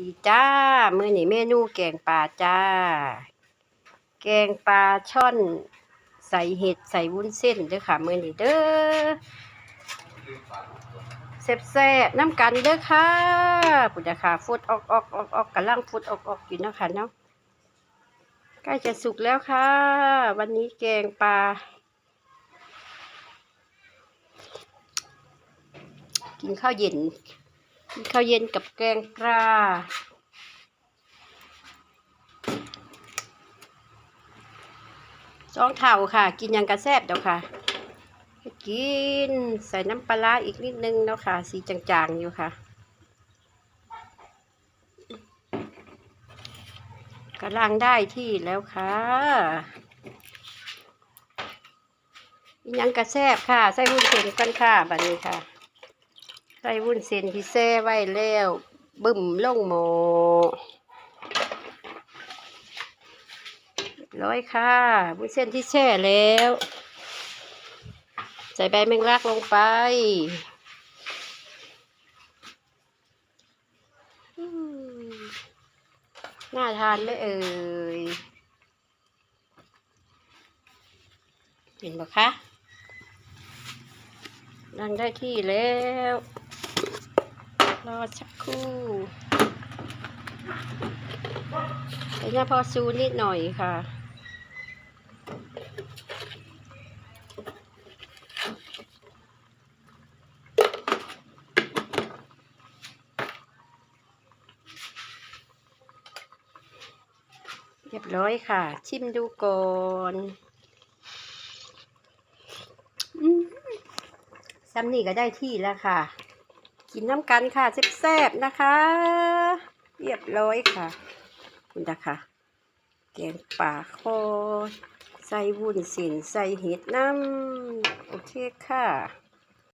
ดีจ้ามื้อนี้เมนูแกงปลาจ้า แกงปลาช่อนใส่เห็ดใส่วุ้นเส้นเด้อค่ะมื้อนี้เด้อแซ่บๆน้ำกันเด้อค่ะปุจจาค่ะฟุดออกออกออกออกกำลังฟุดออกออกอยู่นะคะเนาะใกล้จะสุกแล้วค่ะ วันนี้แกงปลากินข้าวเย็น กินข้าวเย็นกับแกงปลาสองเท่าค่ะ กินยังกระแซบเดี๋ยวค่ะ กินใส่น้ำปลาอีกนิดนึงเนาะค่ะ สีจางๆอยู่ค่ะกำลังได้ที่แล้วค่ะกินยังกระแซบค่ะ ใส่วุ้นเส้นกันค่ะบัดนี้ค่ะ ใส่วุ้นเส้นที่แซ่ไว้แล้ว บึ้มลงหมอร้อยค่ะวุ้นเส้นที่แช่แล้ว ใส่ใบแมงลักลงไปน่าทานไหมเอ่ย เห็นไหมคะนั่งได้ที่แล้ว รอสักครู่ใส่น้ำพอซูนิดหน่อยค่ะเรียบร้อยค่ะ ชิมดูก่อนอืมซ้ำนี่ก็ได้ที่แล้วค่ะ กินน้ำกันค่ะแซ่บๆนะคะ เรียบร้อยค่ะ คุณตาค่ะแกงป่าคอใส่วุ้นเส้นใส่เห็ดน้ำโอเคค่ะ